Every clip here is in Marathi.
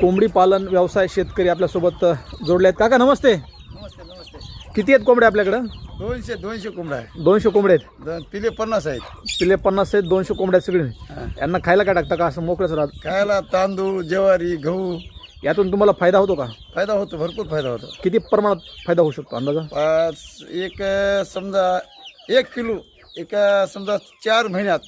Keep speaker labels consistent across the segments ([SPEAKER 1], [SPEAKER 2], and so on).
[SPEAKER 1] कोंबडी पालन व्यवसाय शेतकरी आपल्यासोबत जोडले आहेत. काका नमस्ते.
[SPEAKER 2] नमस्ते नमस्ते.
[SPEAKER 1] किती आहेत कोंबड्या आपल्याकडं?
[SPEAKER 2] दोनशे दोनशे कोंबडा आहे
[SPEAKER 1] दोनशे कोंबडे आहेत.
[SPEAKER 2] दोन पिले पन्नास आहेत.
[SPEAKER 1] पिले पन्नास आहेत दोनशे कोंबड्या आहेत सगळे यांना खायला काय टाकता का? असं मोकळंच राहत.
[SPEAKER 2] खायला तांदूळ ज्वारी गहू.
[SPEAKER 1] यातून तुम्हाला फायदा होतो का?
[SPEAKER 2] फायदा होतो भरपूर फायदा होतो.
[SPEAKER 1] किती प्रमाणात फायदा होऊ शकतो अंदाजा?
[SPEAKER 2] पाच एक अं, समजा एक किलो एका समजा चार महिन्यात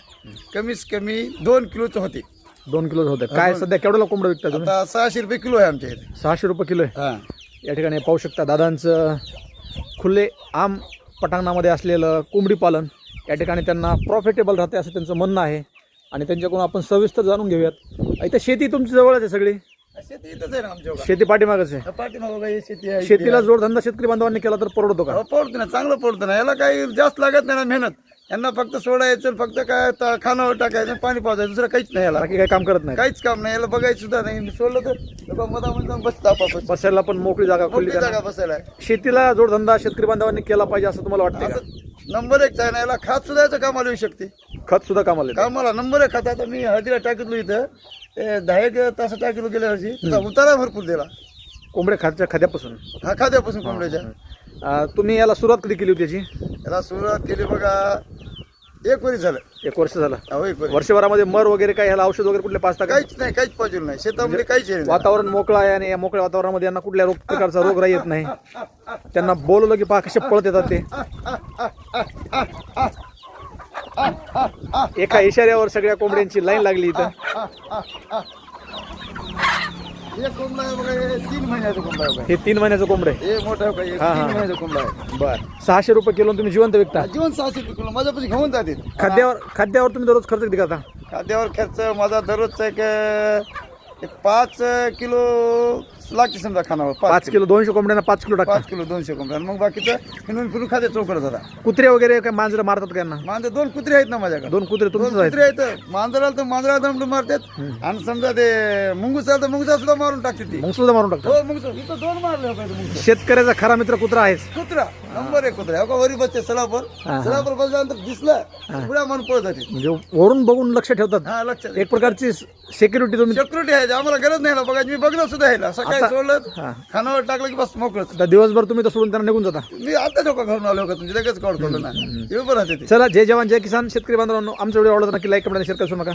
[SPEAKER 2] कमीत कमी दोन किलोचं होते.
[SPEAKER 1] दोन किलो होते काय सध्या केवढ्याला कोंबडं विकता तुम्ही?
[SPEAKER 2] आता सहाशे रुपये किलो आहे आमच्या इथे.
[SPEAKER 1] सहाशे रुपये किलो आहे.
[SPEAKER 2] हां.
[SPEAKER 1] या ठिकाणी पाहू शकता दादांचं खुले आम पटांगणामध्ये असलेलं कोंबडी पालन. या ठिकाणी त्यांना प्रॉफिटेबल राहते असं त्यांचं म्हणणं आहे. आणि त्यांच्याकडून आपण सविस्तर जाणून घेऊयात. इथं शेती तुमची जवळच आहे सगळी?
[SPEAKER 2] शेती इथंच आहे ना आमच्या
[SPEAKER 1] शेती पाठीमागच आहे.
[SPEAKER 2] पाठीमागं काही शेती आहे
[SPEAKER 1] शेतीला जोडधंदा शेतकरी बांधवांनी केला तर परवडतो का?
[SPEAKER 2] हो, पडतो ना चांगलं पडतं ना. याला काही जास्त लागत नाही ना मेहनत. यांना फक्त सोडायचं फक्त काय त- खानावर टाकायचं पाणी पाजायचं. दुसरं काहीच नाही याला.
[SPEAKER 1] बाकी काही काम करत नाही.
[SPEAKER 2] काहीच काम नाही. याला बघायचं सुद्धा नाही. सोडलं तर लोकं मधामध्ये जाऊन बसतात आपापस.
[SPEAKER 1] बसायला पण मोकळी जागा खोली
[SPEAKER 2] मोठी जागा बसायला. आहे.
[SPEAKER 1] शेतीला जोडधंदा शेतकरी बांधवांनी केला पाहिजे असं तुम्हाला वाटतं का?
[SPEAKER 2] असं नंबर एक आहे ना याला खात सुद्धा याचं कामाला येऊ शकते.
[SPEAKER 1] खत सुद्धा कामाला येतं.
[SPEAKER 2] कामाला नंबर एक खात. आता मी हळदीला टाकितलो इथं. ते दहा एक तास टाकिलो गेल्या वर्षी. त्याचा उतारा भरपूर दिला.
[SPEAKER 1] कोंबड्या खाच्या खाद्यापासून.
[SPEAKER 2] हा खाद्यापासून कोंबड्याच्या.
[SPEAKER 1] अं, तुम्ही याला सुरुवात कधी केली होती त्याची
[SPEAKER 2] याला सुरुवात केली बघा एक वरी झालं.
[SPEAKER 1] एक वर्ष झालं.
[SPEAKER 2] एक
[SPEAKER 1] वर्षभरामध्ये मर वगैरे काय ह्याला औषध वगैरे कुठले पाचता
[SPEAKER 2] काहीच नाही काहीच पाहिजे नाही. शेतामध्ये काहीच हे नाही.
[SPEAKER 1] वातावरण मोकळं आहे आणि या मोकळ्या वातावरणामध्ये यांना कुठल्या रोग प्रकारचा रोग येत नाही. त्यांना बोलवलं की पहा कसे पळत येतात ते. एका इशाऱ्यावर सगळ्या कोंबड्यांची लाईन लागली इथं.
[SPEAKER 2] हे कोंबडा आहे बघा हे तीन महिन्याचा कोंबडा आहे बघा.
[SPEAKER 1] हे तीन महिन्याचं कोंबड आहे?
[SPEAKER 2] हे मोठा आहे बघा, हे
[SPEAKER 1] हा,
[SPEAKER 2] तीन
[SPEAKER 1] हा.
[SPEAKER 2] महिन्याचा कोंबडा आहे.
[SPEAKER 1] बर. सहाशे रुपये किलो तुम्ही जिवंत विकता?
[SPEAKER 2] जीवन सहाशे रुपये किलो. माझ्यापाशी घेऊन जाते
[SPEAKER 1] खाद्यावर खाद्यावर तुम्ही दररोज खर्च किती करता?
[SPEAKER 2] खाद्यावर खर्च माझा दररोजचा एक एक पाच किलो लागते समजा खानावर
[SPEAKER 1] पाच किलो दोनशे कोंबड्यांना पाच किलो टाकता।
[SPEAKER 2] पाच किलो दोनशे कोंबड्या. मग बाकीचं फिरून फिरून खाते चौकडत होता
[SPEAKER 1] कुत्रे वगैरे काय मांजरं मारतात का यांना?
[SPEAKER 2] मांजर दोन कुत्रे आहेत ना माझ्याकडे.
[SPEAKER 1] दोन कुत्रे
[SPEAKER 2] दोन
[SPEAKER 1] तुमचेच आहेत.
[SPEAKER 2] कुत्रे आहेत मांजराला तर मांजरा दमड मारतात. आणि समजा ते मुंगूस तर मुंगसा सुद्धा मारून टाकते ती.
[SPEAKER 1] मग सुद्धा मारून टाकतात.
[SPEAKER 2] हो मुंगूस. इथं दोन मारले हो पाहिजे मुंगूस.
[SPEAKER 1] शेतकऱ्याचा खरा मित्र कुत्रा आहेच
[SPEAKER 2] कुत्रा. नंबर एक कुत्रा. हो का? वरी बसते सलापर.
[SPEAKER 1] हा.
[SPEAKER 2] सलापर बसल्यानंतर दिसलं पुढे मन पळत जाते.
[SPEAKER 1] म्हणजे वरून बघून लक्ष ठेवतात.
[SPEAKER 2] हा लक्षात
[SPEAKER 1] एक प्रकारची सिक्युरिटी तुम्ही
[SPEAKER 2] सेक्युरिटी आहे. आम्हाला गरज नाही ना बघा मी बघलं सुद्धा आहे सकाळी
[SPEAKER 1] आता-
[SPEAKER 2] सोडलं. खानावर टाकलं की बस मोकळच.
[SPEAKER 1] आता दिवसभर तुम्ही तर सोडून त्यांना निघून जाता.
[SPEAKER 2] मी आता डोका घालून आलो का तुमची? लगेच कॉल करलो ना बरं राहते ते.
[SPEAKER 1] चला जय जवान जय किसान. शेतकरी बांधवांनो आमचा व्हिडिओ आवडला तर नक्की लाईक कमेंट शेअर करू नका.